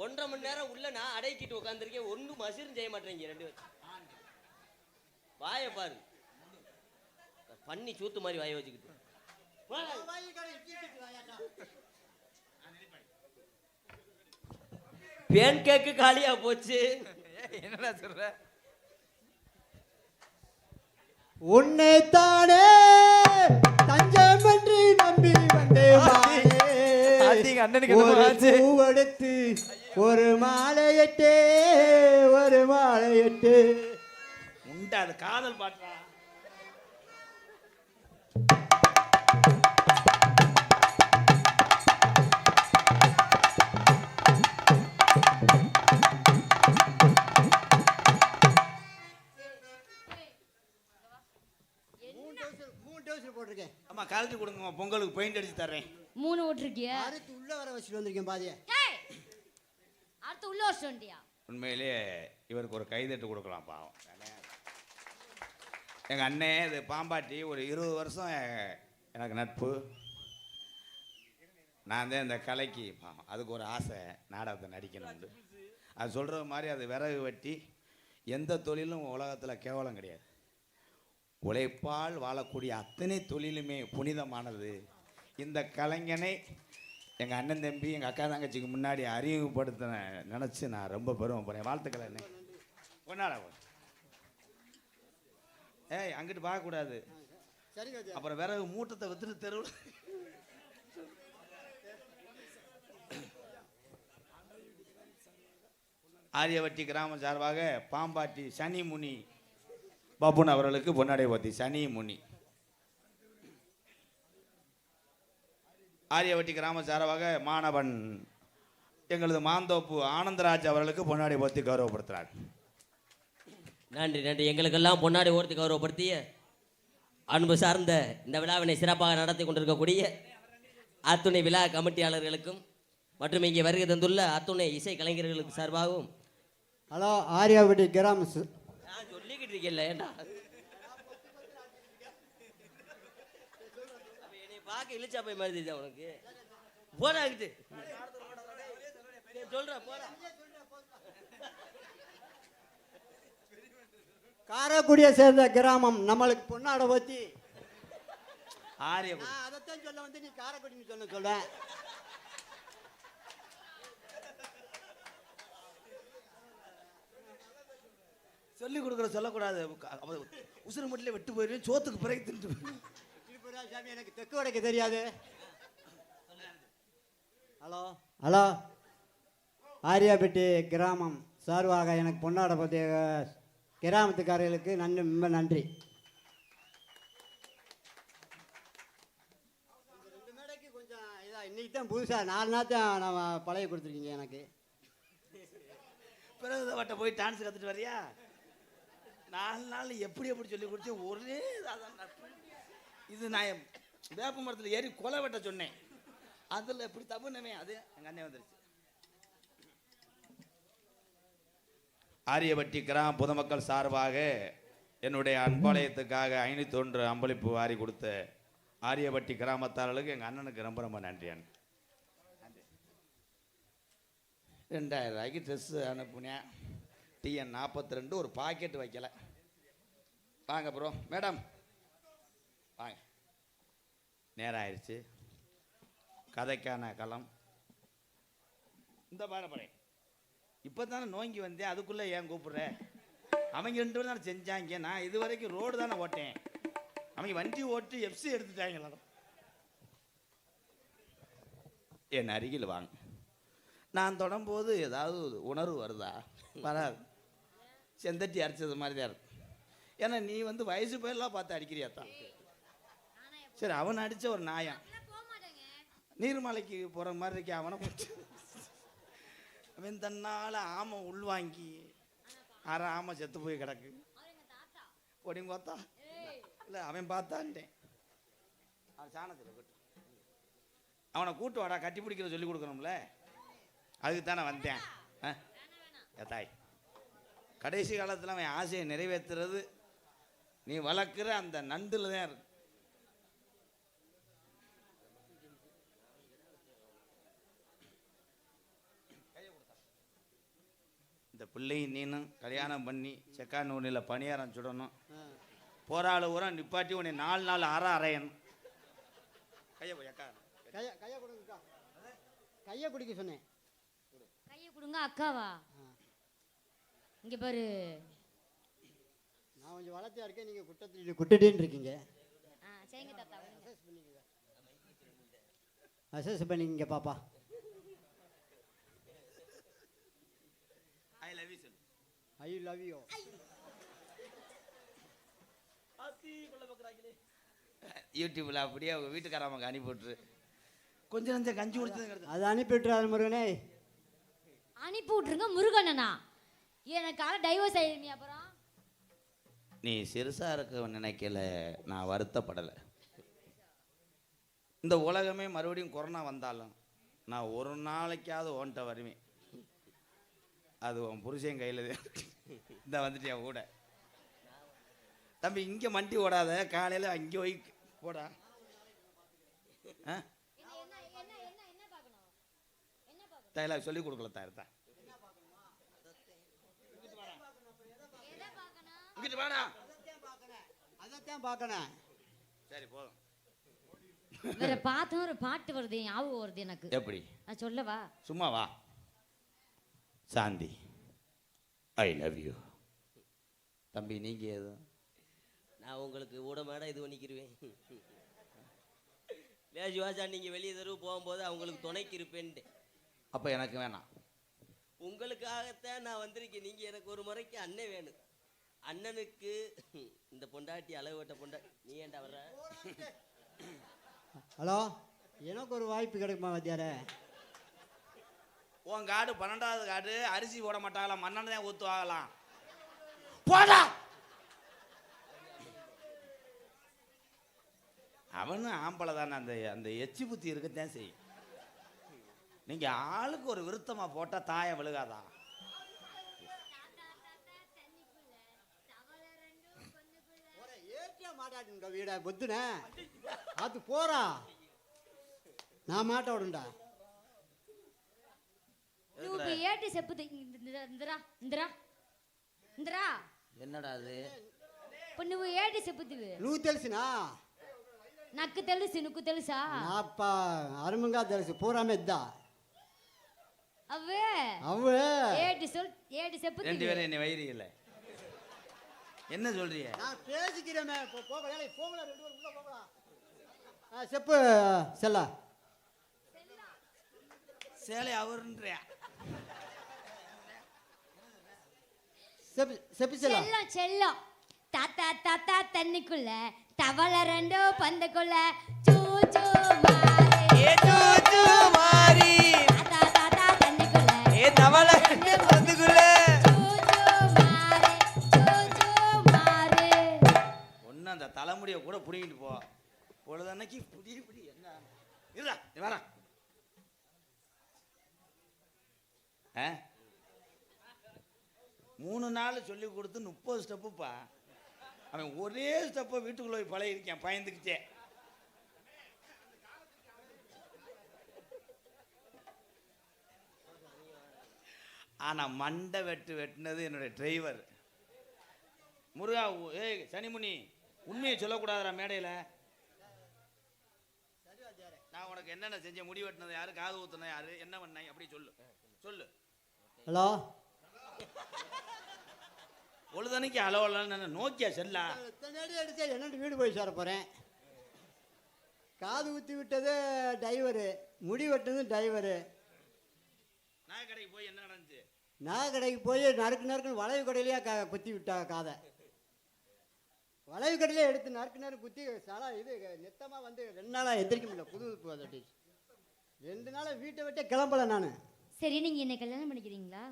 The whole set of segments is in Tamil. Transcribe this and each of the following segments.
ஒன்றரை மணி நேரம் உள்ள நான் அடக்கிட்டு உட்காந்துருக்கேன் ஒன்றும் மசிரும் செய்ய மாட்டேங்க ரெண்டு பேரும் வாயை பாரு பண்ணி சூத்து மாதிரி வாயை வச்சுக்கிட்டு வா. பேன் கேக்கு காலியா போச்சு என்னடா சொல்ற உன்னைத்தானே தஞ்சம் என்று நம்பி வந்தேன் அண்ணனுக்கு. பூவெடுத்து ஒரு மாலையிட்டே ஒரு மாலையிட்டு. உண்டா அது காதல் பாட்டா? போட்டிருக்கேன். அம்மா கலட்டி கொடுங்கம்மா பொங்கலுக்கு பெயிண்ட் அடிச்சு தர்றேன். மூணு ஓட்டிருக்கிய அடுத்து உள்ள வர வச்சுட்டு வந்திருக்கேன் பாதிய. அடுத்து உள்ள வருஷம் வந்துட்டியா உண்மையிலேயே இவருக்கு ஒரு கைதட்டு கொடுக்கலாம் பாவம். எங்கள் அண்ணே இது பாம்பாட்டி ஒரு இருபது வருஷம் எனக்கு நட்பு. நான் தான் இந்த கலைக்கு பாவம். அதுக்கு ஒரு ஆசை நாடகத்தை நடிக்கணும்னு அது சொல்கிற மாதிரி அது விறகு வெட்டி எந்த தொழிலும் உலகத்தில் கேவலம் கிடையாது. உழைப்பால் வாழக்கூடிய அத்தனை தொழிலுமே புனிதமானது. இந்த கலைஞனை எங்கள் அண்ணன் தம்பி எங்கள் அக்கா தங்கச்சிக்கு முன்னாடி அறிமுகப்படுத்தின நினச்சி நான் ரொம்ப பெருமைப்படுறேன் வாழ்த்துக்கள் பொன்னாடா போ. ஏய் அங்கிட்டு பார்க்கக்கூடாது அப்புறம் விறகு மூட்டத்தை வித்துட்டு தெருவில். ஆரியவட்டி கிராமம் சார்பாக பாம்பாட்டி சனி முனி பாபுன் அவர்களுக்கு பொன்னாடை பத்தி சனி முனி ஆரியவட்டி கிராம சார்பாக மாணவன் எங்களது மாந்தோப்பு ஆனந்தராஜ் அவர்களுக்கு பொன்னாடை பத்தி கௌரவப்படுத்துகிறார் நன்றி நன்றி. எங்களுக்கெல்லாம் பொன்னாடி ஓர்த்தி கௌரவப்படுத்திய அன்பு சார்ந்த இந்த விழாவினை சிறப்பாக நடத்தி கொண்டிருக்கக்கூடிய அத்துணை விழா கமிட்டியாளர்களுக்கும் மற்றும் இங்கே வருகை தந்துள்ள அத்துணை இசை கலைஞர்களுக்கு சார்பாகவும் ஹலோ ஆரியாபட்டி கிராம சொல்லிக்கிட்டு இருக்கேன்ல ஏண்டா அப்ப என்னை பார்க்க இழிச்சா போய் மாதிரி தெரியுதா உனக்கு? போடா கிட்டு சொல்ற போடா. காரைக்குடியை சேர்ந்த கிராமம் நம்மளுக்கு பொன்னாட பத்தி. ஆரிய நான் அதைத்தான் சொல்ல வந்து நீ காரைக்குடின்னு சொல்ல சொல்ல சொல்லி கொடுக்குற சொல்லக்கூடாது. உசுறு மட்டும் விட்டு போயிருவேன் சோத்துக்கு பிறகு தின்ட்டு சாமி. எனக்கு தெற்கு வடக்கு தெரியாது. ஹலோ? ஹலோ? ஆரியாபட்டி கிராமம் சார்பாக எனக்கு பொன்னாட பற்றிய கிராமத்துக்காரர்களுக்கு நன்றி ரொம்ப நன்றி. ரெண்டு மேடைக்கு கொஞ்சம் இதா இன்னைக்கு தான் புதுசாக நாலு நாள் தான் நம்ம பழைய கொடுத்துருக்கீங்க எனக்கு. பிறகு வட்ட போய் டான்ஸ் கற்றுட்டு வரியா? நாலு நாள் எப்படி எப்படி சொல்லி கொடுத்து ஒரே அதான் நட்பு. இது நான் வேப்ப மரத்தில் ஏறி கொலை வெட்ட சொன்னேன். அதில் இப்படி தப்புனவே அது எங்கள் அண்ணன் வந்துருச்சு. ஆரியபட்டி கிராம பொதுமக்கள் சார்பாக என்னுடைய அன்பாலயத்துக்காக ஐநூற்றி ஒன்று அம்பளிப்பு வாரி கொடுத்த ஆரியபட்டி கிராமத்தார்களுக்கு எங்கள் அண்ணனுக்கு ரொம்ப ரொம்ப நன்றி அண்ணன் ரெண்டாயிரம் ரூபாய்க்கு ட்ரெஸ்ஸு அனுப்புனேன் டிஎன் நாற்பத்தி ரெண்டு ஒரு பாக்கெட் வைக்கல. வாங்க ப்ரோ மேடம் வாங்க நேரம் ஆயிடுச்சு கதைக்கான களம். இந்த பாடப்படை இப்போ தானே நோங்கி வந்தேன். அதுக்குள்ளே ஏன் கூப்பிட்ற? அவங்க ரெண்டு பேரும் தானே செஞ்சாங்க. நான் இது வரைக்கும் ரோடு தானே ஓட்டேன். அவங்க வண்டி ஓட்டி எஃப்சி எடுத்துட்டாங்களா என் அருகில் வாங்க. நான் தொடரும்போது ஏதாவது உணர்வு வருதா? வராது. செந்தட்டி அரைச்சது மாதிரி தான் இருக்கும் ஏன்னா நீ வந்து வயசு பேர்லாம் பார்த்து அடிக்கிறியா தான் சரி அவன் அடித்த ஒரு நாயம் நீர்மலைக்கு போகிற மாதிரி இருக்கே அவனை அவன் தன்னால் ஆமை உள்வாங்கி அரை ஆமை செத்து போய் கிடக்கு. பொடிங்க பார்த்தா இல்லை அவன் பார்த்தான்ட்டேன். அவன் சாணத்தில் கூட்டு அவனை கூட்டு வாடா கட்டி பிடிக்கிற சொல்லி கொடுக்கணும்ல. அதுக்கு தானே வந்தேன். ஆ? ஏத்தாய் கடைசி காலத்தில் அவன் ஆசையை நிறைவேற்றுறது நீ வளர்க்குற அந்த நண்டில் தான் இருக்கு இந்த பிள்ளையும் நீனும் கல்யாணம் பண்ணி செக்கான் நூனில் பணியாரம் சுடணும். போராள ஊரம் நிப்பாட்டி உன்னை நாலு நாள் அற அரையணும் கையை அக்கா. கையை கையை கொடுங்கக்கா. கையை பிடிக்க சொன்னேன். கையை கொடுங்க அக்காவா? இங்க பாரு. நான் கொஞ்சம் வளர்த்தியா இருக்கேன் நீங்கள் குட்டத்தில் குட்டடின்னு இருக்கீங்க. ஆ சரிங்க தாத்தா அசஸ் பண்ணிக்கங்க பாப்பா ஐ லவ் யூ சொல்லு ஐ லவ் யூ யூடியூப்பில் அப்படியே அவங்க வீட்டுக்காரமாக அனுப்பி விட்டுரு. கொஞ்சம் நஞ்சம் கஞ்சி கொடுத்தது அது அனுப்பிவிட்டுறாரு முருகனே. அனுப்பி விட்டுருங்க முருகண்ணனா. எனக்காக டைவர்ஸ் ஆயிருந்தீங்க அப்புறம். நீ சிறுசாக இருக்க நினைக்கல நான் வருத்தப்படலை. இந்த உலகமே மறுபடியும் கொரோனா வந்தாலும் நான் ஒரு நாளைக்காவது ஓன்ட்ட வருவேன். அது உன் புருஷன் கையில் இந்த வந்துட்டியா கூட தம்பி இங்கே மண்டி ஓடாத காலையில் அங்கே போய் போடா. ஆ? என்ன என்ன என்ன என்ன பார்க்கணும் என்ன பார்க்கணும் டைலாக் சொல்லி கொடுக்கல தாயிருத்தா எதை பார்க்கணும் இங்கிட்டு வாடா. அதைத்தான் பார்க்கணும். சரி போதும் வேற பார்த்தோம் ஒரு பாட்டு வருது ஞாபகம் வருது எனக்கு. எப்படி? நான் சொல்லவா? சும்மா வா சாந்தி ஐ லவ் யூ தம்பி நீங்கள் எதுவும் நான் உங்களுக்கு ஊட மேட இது பண்ணிக்கிருவேன். லேஜுவாசா நீங்கள் வெளியே தெருவு போகும்போது அவங்களுக்கு துணைக்கு இருப்பேன்ட்டு. அப்போ எனக்கு வேணாம். உங்களுக்காகத்தான் நான் வந்திருக்கேன். நீங்கள் எனக்கு ஒரு முறைக்கு அண்ணன் வேணும். அண்ணனுக்கு இந்த பொண்டாட்டி அளவு வெட்ட பொண்டா நீ ஏன்டா வர்ற? ஹலோ எனக்கு ஒரு வாய்ப்பு கிடைக்குமா வாத்தியாரே உன் காடு பன்னெண்டாவது காடு அரிசி போட மாட்டாங்களாம் மண்ணெண்ணெய் தான் ஊற்றுவாங்களாம் போடா! அவனும் ஆம்பளை தானே அந்த அந்த எச்சி புத்தி இருக்கத்தான் செய்யும். நீங்க ஆளுக்கு ஒரு விருத்தமா போட்டா தாயை விழுகாதா? ஏற்றியா மாட்டாடுங்க வீட பொத்துன. பார்த்து போறா நான் மாட்ட விடுண்டா. నువ్వు ఇప్పుడు ఏటి చెప్పుది ఇందిరా ఇందిరా ఇందిరా என்னடா அது ఇప్పుడు నువ్వు ఏటి చెప్పుదివి నువ్వు తెలిసినా నాకు తెలుసు నీకు తెలుసా నాప్ప అరుముగా తెలుసు పూరామే ఇద్దా అవే అవ్వే ఏటి சொல் ఏటి ரெண்டு చెప్పుదివి பேரும் என்னை வயிறு இல்லை என்ன சொல்றீங்க நான் பேசிக்கிறேமே இப்போ போகல போகல ரெண்டு பேரும் உள்ள போகலாம் ஆ, செப்பு செல்லா சேலை அவருன்றியா செல்லம் செல்லம். தாத்தா தாத்தா தண்ணிக்குள்ள தவளை ரெண்டோ பந்துக்குள்ள சூ சூ மாறி. தாத்தா தாத்தா தண்ணிக்குள்ள ரெண்டு பந்துக்குள்ள. சூ சூ மாறி ஒன்றும் அந்த தலைமுடியை கூட பிடிங்கிட்டு போ. பொழுதன்னைக்கு புடி புடி என்ன? இருடா நீ வரா ஆ? மூணு நாள் சொல்லி கொடுத்து முப்பது ஸ்டெப்புப்பா. அவன் ஒரே ஸ்டெப்பை வீட்டுக்குள்ள போய் பழகிருக்கேன் பயந்துக்கிட்டே ஆனால் மண்டை வெட்டு வெட்டினது என்னுடைய டிரைவர் முருகா ஏய் சனிமுனி உண்மையை சொல்லக்கூடாதுடா மேடையில். நான் உனக்கு என்னென்ன செஞ்ச முடி வெட்டினது யாரு காது ஊத்துனது யாரு என்ன பண்ண அப்படி சொல்லு. சொல்லு. ஹலோ? பொழுதனைக்கு அளவலன்னு நோக்கியா செல்லா? எத்தனை அடிச்சா என்னட்டு வீடு போய் சேர போகிறேன் காது ஊற்றி விட்டது டிரைவரு முடி வெட்டது டிரைவரு. நான் கடைக்கு போய் என்ன நடந்துச்சு? நகை கடைக்கு போய் நறுக்கு நறுக்குன்னு வளைவு கடையிலேயே க குத்தி விட்டா காதை. வளைவு கடையிலே எடுத்து நறுக்கு நறுக்கு குத்தி சலா இது நெத்தமாக வந்து ரெண்டு நாளாக எந்திரிக்க முடியல புது ரெண்டு நாளாக வீட்டை விட்டே கிளம்பல நான். சரி நீங்க என்ன கல்யாணம் பண்ணிக்கிறீங்களா?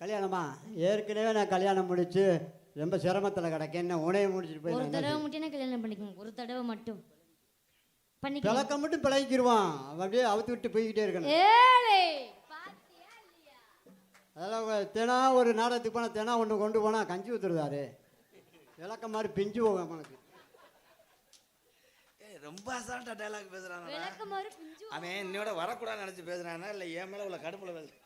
கல்யாணமா? ஏற்கனவே நான் கல்யாணம் முடிச்சு ரொம்ப சிரமத்தில் கிடக்கேன். உனைய முடிச்சுட்டு போய் ஒரு என்ன தடவை மட்டும் என்ன கல்யாணம் பண்ணிக்கோங்க ஒரு தடவை மட்டும். பண்ணிக்கலாம் பிளக்க மட்டும் பிழைக்கிடுவான் அப்படியே அவுத்து விட்டு போய்கிட்டே இருக்கணும். ஏழை பாத்தியா இல்லையா அதெல்லாம் தினம் ஒரு நாடகத்துக்கு போனால் தினம் ஒன்று கொண்டு போனால் கஞ்சி ஊற்றுருதாரு விளக்க மாதிரி பிஞ்சு போகும் ஏய் ரொம்ப அசால்ட்டா டைலாக் பிஞ்சு அவன் என்னோட வரக்கூடாதுன்னு நினைச்சு பேசுறானா? இல்லை என் மேல உள்ள கடுப்புல பேசுறான்